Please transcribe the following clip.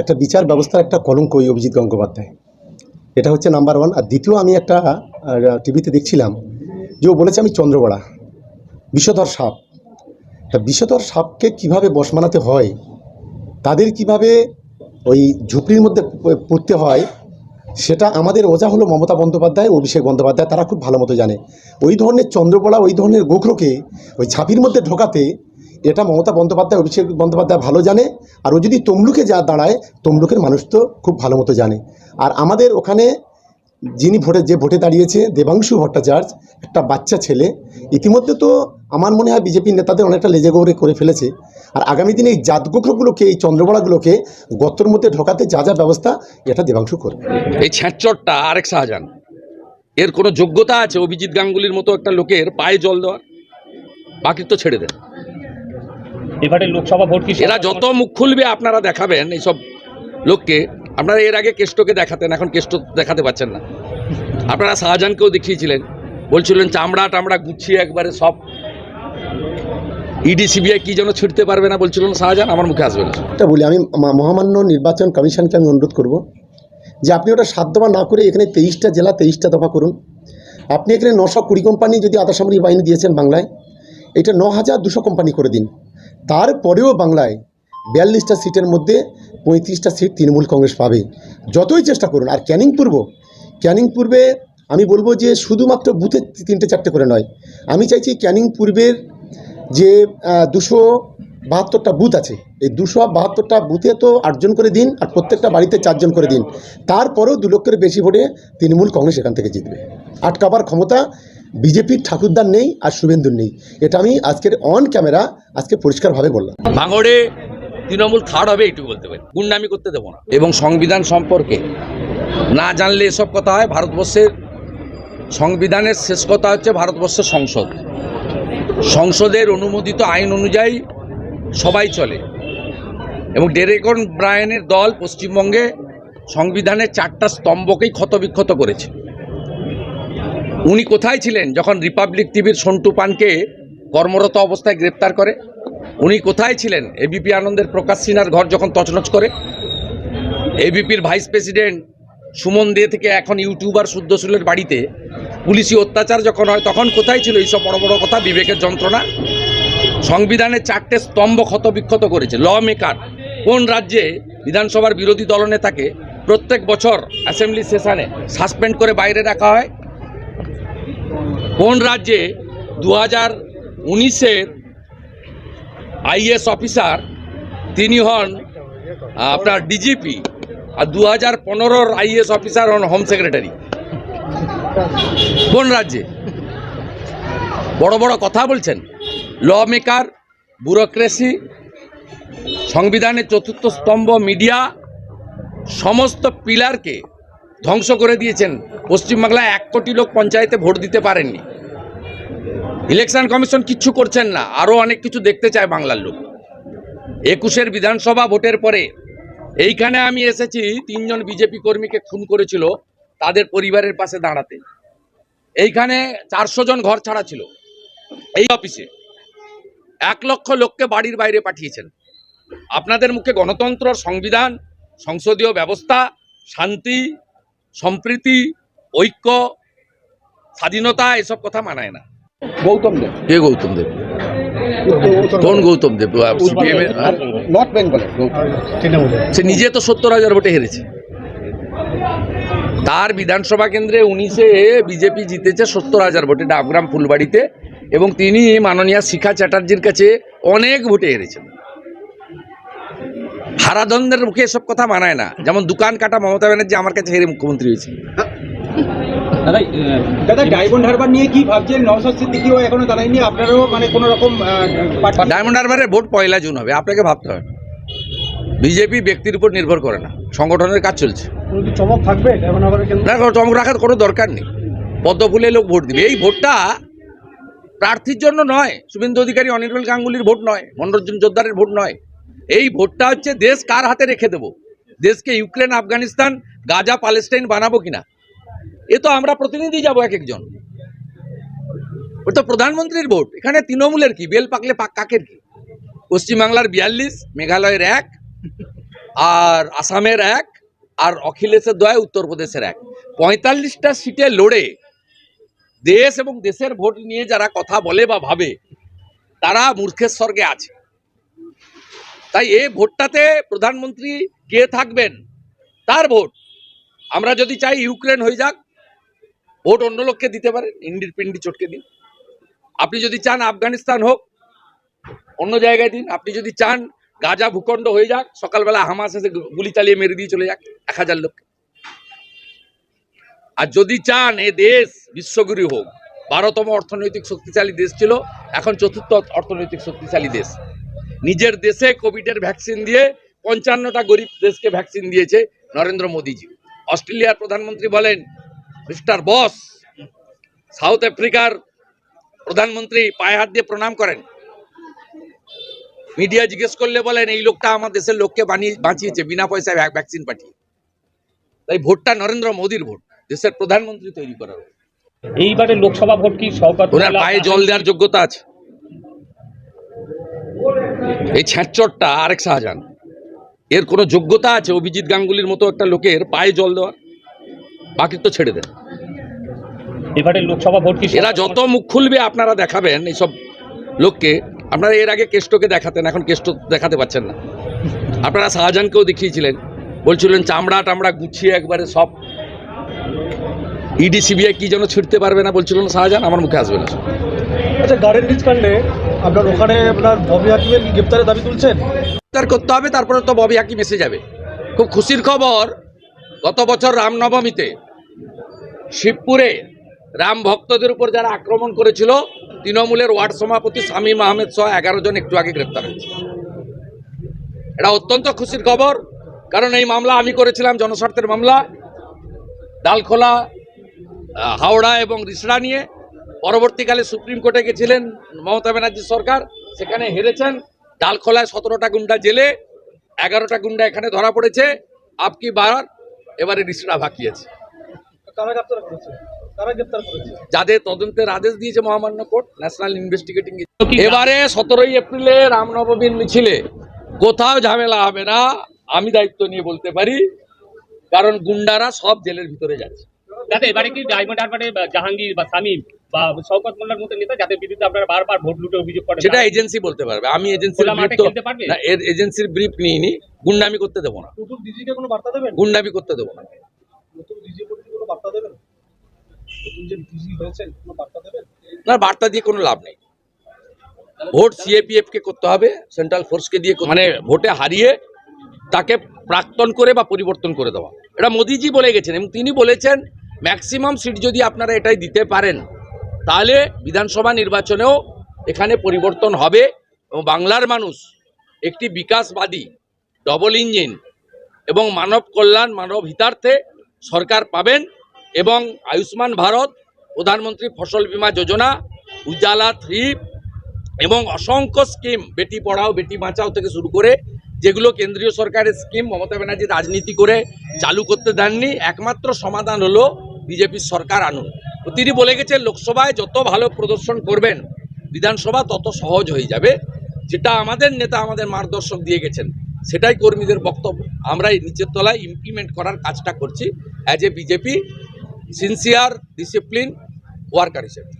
একটা বিচার ব্যবস্থার একটা কলঙ্ক ওই অভিজিৎ গঙ্গোপাধ্যায়। এটা হচ্ছে নাম্বার ওয়ান আর দ্বিতীয় আমি একটা টিভিতে দেখছিলাম যে ও বলেছে আমি চন্দ্রবড়া, বিষধর সাপ। তা বিষধর সাপকে কীভাবে বশ মানাতে হয়, তাদের কীভাবে ওই ঝুপড়ির মধ্যে পড়তে হয়, সেটা আমাদের ওজা হলো মমতা বন্দ্যোপাধ্যায়, অভিষেক বন্দ্যোপাধ্যায়, তারা খুব ভালো মতো জানে। ওই ধরনের চন্দ্রবড়া, ওই ধরনের গোখরোকে ওই ঝাঁপির মধ্যে ঢোকাতে এটা মমতা বন্দ্যোপাধ্যায়, অভিষেক বন্দ্যোপাধ্যায় ভালো জানে, আর ও যদি তমলুকে যা দাঁড়ায়, তমলুকের মানুষ তো খুব ভালো মতো জানে। আর আমাদের ওখানে যিনি ভোটে, যে ভোটে দাঁড়িয়েছে, দেবাংশু ভট্টাচার্য, একটা বাচ্চা ছেলে, ইতিমধ্যে তো আমার মনে হয় বিজেপি নেতাদের অনেকটা লেজে গৌরে করে ফেলেছে। আর আগামী দিনে এই জাতগোখরগুলোকে, এই চন্দ্রবড়াগুলোকে গর্তর মধ্যে ঢোকাতে যা যা ব্যবস্থা, এটা দেবাংশু করবে। এই ছ্যাঁচরটা আরেক শাহজাহান। এর কোনো যোগ্যতা আছে অভিজিৎ গাঙ্গুলির মতো একটা লোকের পায়ে জল দেওয়ার? বাকি তো ছেড়ে দেন। এবারে লোকসভা ভোট কি এরা যত মুখ খুলবে আপনারা দেখাবেন এইসব লোককে। আপনারা এর আগে কেষ্টকে দেখাতেন এখন কেষ্ট দেখাতে পাচ্ছেন না। আপনারা শাহজাহানকেও দেখিয়েছিলেন। বলছিলেন চামড়া টামড়া গুছিয়ে একবারে সব ইডি সিবিআই কি যেন ছিটতে পারবে না? বলছিলেন শাহজাহান আমার মুখে আসবে না। এটা বলি আমি মহামান্য নির্বাচন কমিশনকে আমি অনুরোধ করব যে আপনি ওটা সাত দফা না করে এখানে তেইশটা জেলা তেইশটা দফা করুন। আপনি এখানে নশো কুড়ি কোম্পানি যদি আধা সামরিক বাহিনী দিয়েছেন বাংলায় এটা ন হাজার দুশো কোম্পানি করে দিন। তারপরেও বাংলায় বিয়াল্লিশটা সিটের মধ্যে পঁয়ত্রিশটা সিট তৃণমূল কংগ্রেস পাবে। যতই চেষ্টা করুন, আর ক্যানিং পূর্ব, ক্যানিং পূর্বে আমি বলব যে শুধুমাত্র বুথে তিনটে চারটে করে নয়, আমি চাইছি ক্যানিং পূর্বের যে দুশো বাহাত্তরটা বুথ আছে, এই দুশো বাহাত্তরটা বুথে তো আটজন করে দিন, আর প্রত্যেকটা বাড়িতে চারজন করে দিন। তারপরেও দু লক্ষের বেশি ভোটে তৃণমূল কংগ্রেস এখান থেকে জিতবে। আটকাবার ক্ষমতা বিজেপির ঠাকুরদার নেই আর শুভেন্দুর নেই। এটা আমি আজকের অন ক্যামেরা আজকে পরিষ্কারভাবে বললাম। ভাঙড়ে তৃণমূল থার্ড হবে এইটুকু বলতে পারি। গুন্ডামি করতে দেবো না। এবং সংবিধান সম্পর্কে না জানলে এসব কথা হয়, ভারতবর্ষের সংবিধানের শেষ কথা হচ্ছে ভারতবর্ষের সংসদ। সংসদের অনুমোদিত আইন অনুযায়ী সবাই চলে। এবং ডেরেকন ব্রায়ানের দল পশ্চিমবঙ্গে সংবিধানের চারটা স্তম্ভকেই ক্ষতবিক্ষত করেছে। উনি কোথায় ছিলেন যখন রিপাবলিক টিভির সন্টু পানকে কর্মরত অবস্থায় গ্রেপ্তার করে? উনি কোথায় ছিলেন? এবিপি আনন্দের প্রকাশ সিনহার ঘর যখন তছনছ করে? এবিপির ভাইস প্রেসিডেন্ট সুমন দে থেকে এখন ইউটিউবার শুদ্ধশীলের বাড়িতে পুলিশি অত্যাচার যখন হয়, তখন কোথায় ছিল এইসব বড় বড় কথা? বিবেকের যন্ত্রণা? সংবিধানের চারটে স্তম্ভ ক্ষতবিক্ষত করেছে। ল মেকার কোন রাজ্যে বিধানসভার বিরোধী দলনেতাকে প্রত্যেক বছর অ্যাসেম্বলি সেশনে সাসপেন্ড করে বাইরে রাখা হয়? কোন রাজ্যে দু হাজার উনিশের আইএস অফিসার তিনি হন আপনার ডিজিপি আর দু হাজার পনেরোর আইএস অফিসার হন হোম সেক্রেটারি? কোন রাজ্যে? বড় বড় কথা বলছেন। ল মেকার ব্যুরোক্রেসি, সংবিধানের চতুর্থ স্তম্ভ, মিডিয়া, সমস্ত পিলারকে ধ্বংস করে দিয়েছেন। পশ্চিমবাংলায় এক কোটি লোক পঞ্চায়েতে ভোট দিতে পারেননি। ইলেকশন কমিশন কিচ্ছু করছেন না, আরও অনেক কিছু দেখতে চায় বাংলার লোক। একুশের বিধানসভা ভোটের পরে এইখানে আমি এসেছি, তিনজন বিজেপি কর্মীকে খুন করেছিল, তাদের পরিবারের পাশে দাঁড়াতে। এইখানে চারশো জন ঘর ছাড়া ছিল, এই অফিসে। এক লক্ষ লোককে বাড়ির বাইরে পাঠিয়েছেন। আপনাদের মুখে গণতন্ত্র, সংবিধান, সংসদীয় ব্যবস্থা, শান্তি সম্প্রীতি ঐক্য স্বাধীনতা এসব কথা মানায় না। গৌতম দেব। কে গৌতম দেব? কোন গৌতম দেব? সিপিএম এর হ্যাঁ? নর্থ বেঙ্গলের সে নিজে তো সত্তর হাজার ভোটে হেরেছে। তার বিধানসভা কেন্দ্রে উনিশে বিজেপি জিতেছে সত্তর হাজার ভোটে ডাবগ্রাম ফুলবাড়িতে এবং তিনি মাননীয় শিখা চ্যাটার্জির কাছে অনেক ভোটে হেরেছেন। হারাধনদের মুখে এসব কথা মানায় না। যেমন দোকান কাটা মমতা ব্যানার্জি আমার কাছে হেরে মুখ্যমন্ত্রী হয়েছে। দাদা দাদা ডায়মন্ড হারবার নিয়ে কি ভাবছেন? নওশাদ সিদ্দিকিও এখনও আপনারাও মানে কোনো রকম ডায়মন্ড হারবারের ভোট পয়লা জুন হবে। আপনাকে ভাবতে হবে। বিজেপি ব্যক্তির উপর নির্ভর করে না। সংগঠনের কাজ চলছে। চমক থাকবে? না চমক রাখার কোনো দরকার নেই। পদ্ম ফুলে লোক ভোট দিবে। এই ভোটটা প্রার্থীর জন্য নয়। শুভেন্দু অধিকারী অনির্বল গাঙ্গুলির ভোট নয়। মনোরঞ্জন জোদ্দারের ভোট নয়। এই ভোটটা হচ্ছে দেশ কার হাতে রেখে দেবো? দেশকে ইউক্রেন, আফগানিস্তান, গাজা প্যালেস্টাইন বানাবো কিনা? এ তো আমরা প্রতিনিধি যাব এক একজন। ও তো প্রধানমন্ত্রীর ভোট। এখানে তৃণমূলের কি? বেল পাকলে পাক কাকের কি? পশ্চিমবাংলার বিয়াল্লিশ, মেঘালয়ের এক, আর আসামের এক, আর অখিলেশের দয় উত্তরপ্রদেশের এক। পঁয়তাল্লিশটা সিটে লড়ে দেশ এবং দেশের ভোট নিয়ে যারা কথা বলে বা ভাবে, তারা মূর্খের স্বর্গে আছে। তাই এই ভোটটাতে প্রধানমন্ত্রী কে থাকবেন? তার ভোট। আমরা যদি চাই ইউক্রেন হয়ে যাক, ভোট অন্য লোককে দিতে পারেন, ইন্ডির পিন্ডি চটকে দিন। আপনি যদি চান আফগানিস্তান হোক, অন্য জায়গায় দিন। আপনি যদি চান গাজা ভূখণ্ড হয়ে যাক, সকালবেলা হামাস এসে গুলি চালিয়ে মেরে দিয়ে চলে যাক, এক হাজার লোককে। আর যদি চান এ দেশ বিশ্বগুরু হোক, বারোতম অর্থনৈতিক শক্তিশালী দেশ ছিল, এখন চতুর্থ অর্থনৈতিক শক্তিশালী দেশ। নিজের দেশে কোভিডের ভ্যাকসিন দিয়ে পঞ্চান্নটা গরিব দেশকে ভ্যাকসিন দিয়েছে নরেন্দ্র মোদীজি। অস্ট্রেলিয়ার প্রধানমন্ত্রী বলেন মিস্টার বস সাউথ আফ্রিকার প্রধানমন্ত্রী পায়ে হাত দিয়ে প্রণাম করেন। মিডিয়া জিজ্ঞেস করলে বলেন এই লোকটা আমার দেশের লোককে বানিয়ে বাঁচিয়েছে বিনা পয়সায় ভ্যাকসিন পাঠিয়ে। তাই ভোটটা নরেন্দ্র মোদীর ভোট দেশের প্রধানমন্ত্রী তৈরি করার ভোট। এইবারে লোকসভা ভোট কি শওকত ওনার পায়ে জল দেওয়ার যোগ্যতা আছে। এই ছ্যাঁচরটা আরেক শাহজাহান। এর কোনো যোগ্যতা আছে অভিজিৎ গাঙ্গুলির মতো একটা লোকের পায়ে জল দেওয়ার? বাকি তো ছেড়ে দেন। এবারে লোকসভা ভোট কি এরা যত মুখ খুলবে আপনারা দেখাবেন এইসব লোককে। আপনারা এর আগে কেষ্টকে দেখাতেন এখন কেষ্ট দেখাতে পাচ্ছেন না। আপনারা শাহজাহানকেও দেখিয়েছিলেন। বলছিলেন চামড়া টামড়া গুছিয়ে একবারে সব ইডি সিবিআই কি যেন ছিঁড়তে পারবে না বলছিল না শাহজাহান আমার মুখে আসবে না। আচ্ছা গার্ডেন রিচ কাণ্ডে আপনার ওখানে আপনার ববি হাকিমের কি গ্রেপ্তারের দাবি তুলছেন? গ্রেপ্তার করতে হবে, তারপরে তো ববি হাকিম এসে যাবে। খুব খুশির খবর, গত বছর রামনবমীতে শিবপুরে রাম ভক্তদের উপর যারা আক্রমণ করেছিল, তৃণমূলের ওয়ার্ড সভাপতি শামীম আহমেদ সহ এগারো জন একটু আগে গ্রেপ্তার হয়েছে। এটা অত্যন্ত খুশির খবর, কারণ এই মামলা আমি করেছিলাম, জনস্বার্থের মামলা। ডালখোলা হাওড়া এবং রিসড়া নিয়ে পরবর্তীকালে সুপ্রিম কোর্টে গেছিলেন মমতা ব্যানার্জি সরকার সেখানে হেরেছেন। ডালখোলায় সতেরোটা গুন্ডা জেলে এগারোটা গুন্ডা এখানে ধরা পড়েছে। আপকি বার? এবারে রিসড়া ভাকিয়েছে। যাদের তদন্তের আদেশ দিয়েছে মহামান্য কোর্ট ন্যাশনাল ইনভেস্টিগেটিং এবারে সতেরোই এপ্রিলে রামনবমীর মিছিলে কোথাও ঝামেলা হবে না আমি দায়িত্ব নিয়ে বলতে পারি কারণ গুন্ডারা সব জেলের ভিতরে যাচ্ছে। এবারে কি ডায়মন্ড হারবারে জাহাঙ্গীর বা সামিম বা শওকত মোল্লার মতো নেতা যাদের বিরুদ্ধে আপনারা বারবার ভোট লুটে অভিযোগ করেন সেটা এজেন্সি বলতে পারবে। আমি এজেন্সির? না এর এজেন্সির ব্রিফ নিইনি। গুন্ডামি করতে দেবো না। ডিজিকে কোনো বার্তা দেবেন? গুন্ডামি করতে দেবো না। বার্তা দেবেন? নতুন যে ডিজি হয়েছেন কোনো বার্তা দেবেন? না বার্তা দিয়ে কোনো লাভ নেই। ভোট সিএপিএফ কে করতে হবে সেন্ট্রাল ফোর্সকে দিয়ে মানে ভোটে হারিয়ে তাকে প্রাক্তন করে বা পরিবর্তন করে দেওয়া। এটা মোদিজি বলে গেছেন এবং তিনি বলেছেন ম্যাক্সিমাম সিট যদি আপনারা এটাই দিতে পারেন তাহলে বিধানসভা নির্বাচনেও এখানে পরিবর্তন হবে এবং বাংলার মানুষ একটি বিকাশবাদী ডবল ইঞ্জিন এবং মানব কল্যাণ, মানব হিতার্থে সরকার পাবেন এবং আয়ুষ্মান ভারত, প্রধানমন্ত্রী ফসল বীমা যোজনা, উজালা থ্রি এবং অসংখ্য স্কিম, বেটি পড়াও, বেটি বাঁচাও থেকে শুরু করে যেগুলো কেন্দ্রীয় সরকারের স্কিম, মমতা ব্যানার্জি রাজনীতি করে চালু করতে দেননি, একমাত্র সমাধান হলো বিজেপির সরকার আনুন। তিনি বলে গেছেন, লোকসভায় যত ভালো প্রদর্শন করবেন, বিধানসভা তত সহজ হয়ে যাবে। যেটা আমাদের নেতা আমাদের মার্গদর্শক দিয়ে গেছেন, সেটাই কর্মীদের বক্তব্য। আমরা এই নিচের তলায় ইমপ্লিমেন্ট করার কাজটা করছি as a BJP sincere discipline worker হিসেবে।